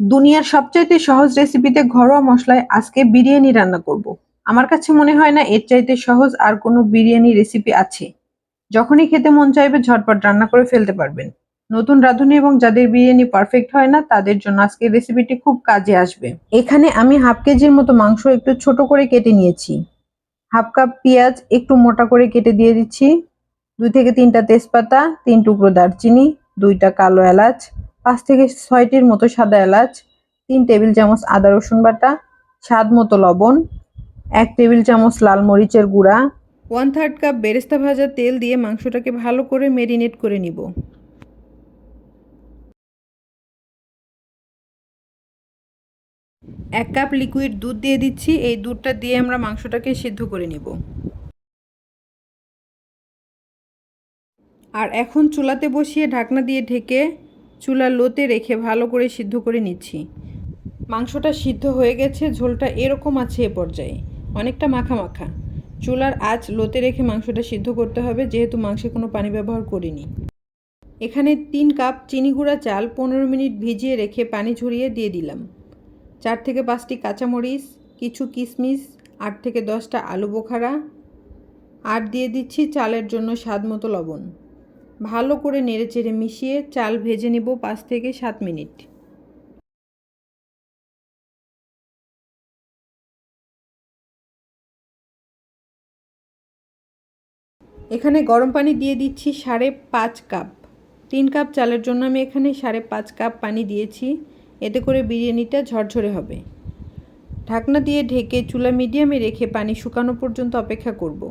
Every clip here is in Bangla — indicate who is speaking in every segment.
Speaker 1: দুনিয়ার সবচাইতে সহজ রেসিপিতে ঘরোয়া মশলায় আজকে বিরিয়ানি রান্না করব। আমার কাছে মনে হয় না এর চাইতে সহজ আর কোনো বিরিয়ানি রেসিপি আছে। যখনই খেতে মন চাইবে ঝটপট রান্না করে ফেলতে পারবেন। নতুন রাঁধুনি এবং যাদের বিরিয়ানি পারফেক্ট হয় না, তাদের জন্য আজকের রেসিপিটি খুব কাজে আসবে। এখানে আমি হাফ কেজির মতো মাংস একটু ছোট করে কেটে নিয়েছি। হাফ কাপ পেঁয়াজ একটু মোটা করে কেটে দিয়ে দিচ্ছি। দুই থেকে তিনটা তেজপাতা, তিন টুকরো দারচিনি, দুইটা কালো এলাচ পাঁচ থেকে ছয়টির মতো সাদা এলাচ, তিন টেবিল চামচ আদা রসুন বাটা, স্বাদ মতো লবণ, এক টেবিল চামচ লাল মরিচের গুঁড়া ওয়ান থার্ড কাপ বেরেস্তা ভাজা তেল দিয়ে মাংসটাকে ভালো করে মেরিনেট করে নিব। এক কাপ লিকুইড দুধ দিয়ে দিচ্ছি, এই দুধটা দিয়ে আমরা মাংসটাকে সিদ্ধ করে নিব। আর এখন চুলাতে বসিয়ে ঢাকনা দিয়ে ঢেকে চুলা লোতে রেখে ভালো করে সিদ্ধ করে নিচ্ছি। মাংসটা সিদ্ধ হয়ে গেছে, ঝোলটা এরকম আছে এ পর্যায়ে। অনেকটা মাখা মাখা। চুলার আঁচ লোতে রেখে মাংসটা সিদ্ধ করতে হবে, যেহেতু মাংসে কোনো পানি ব্যবহার করিনি। এখানে তিন কাপ চিনি গুঁড়া চাল পনেরো মিনিট ভিজিয়ে রেখে পানি ঝরিয়ে দিয়ে দিলাম। চার থেকে পাঁচটি কাঁচামরিচ, কিছু কিশমিশ আট থেকে দশটা আলু বোখারা, আর দিয়ে দিচ্ছি চালের জন্য স্বাদ মতো লবণ। ভালো করে নেড়েচেড়ে মিশিয়ে চাল ভেজে নেব পাঁচ থেকে সাত মিনিট। এখানে গরম পানি দিয়ে দিচ্ছি সাড়ে পাঁচ কাপ। তিন কাপ চালের জন্য আমি এখানে সাড়ে পাঁচ কাপ পানি দিয়েছি। এতে করে বিরিয়ানিটা ঝরঝরে হবে। ঢাকনা দিয়ে ঢেকে চুলা মিডিয়ামে রেখে পানি শুকানো পর্যন্ত অপেক্ষা করব।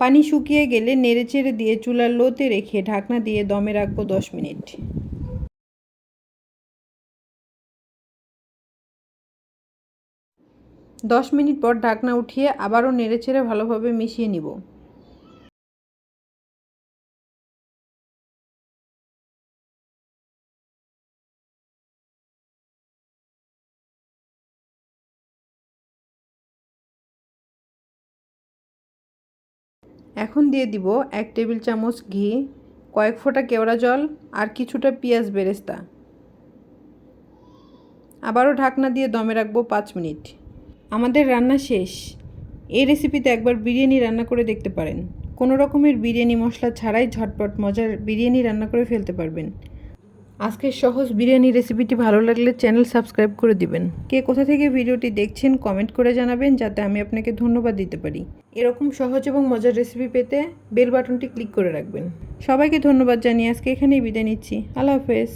Speaker 1: পানি শুকিয়ে গেলে নেড়েচেড়ে দিয়ে চুলার লোতে রেখে ঢাকনা দিয়ে দমে রাখব দশ মিনিট। দশ মিনিট পর ঢাকনা উঠিয়ে আবারও নেড়েচেড়ে ভালোভাবে মিশিয়ে নিব। এখন দিয়ে দিব এক টেবিল চামচ ঘি, কয়েক ফোঁটা কেওড়া জল আর কিছুটা পেঁয়াজ বেরেস্তা। আবারও ঢাকনা দিয়ে দমে রাখব পাঁচ মিনিট। আমাদের রান্না শেষ। এই রেসিপিতে একবার বিরিয়ানি রান্না করে দেখতে পারেন। কোনো রকমের বিরিয়ানি মশলা ছাড়াই ঝটপট মজার বিরিয়ানি রান্না করে ফেলতে পারবেন। আজকের সহজ বিরিয়ানি রেসিপিটি ভালো লাগলে চ্যানেল সাবস্ক্রাইব করে দিবেন। কে কোথা থেকে ভিডিওটি দেখছেন কমেন্ট করে জানাবেন, যাতে আমি আপনাকে ধন্যবাদ দিতে পারি। এরকম সহজ এবং মজার রেসিপি পেতে বেল বাটনটি ক্লিক করে রাখবেন। সবাইকে ধন্যবাদ জানিয়ে আজকে এখানেই বিদায় নিচ্ছি। আল্লাহ হাফেজ।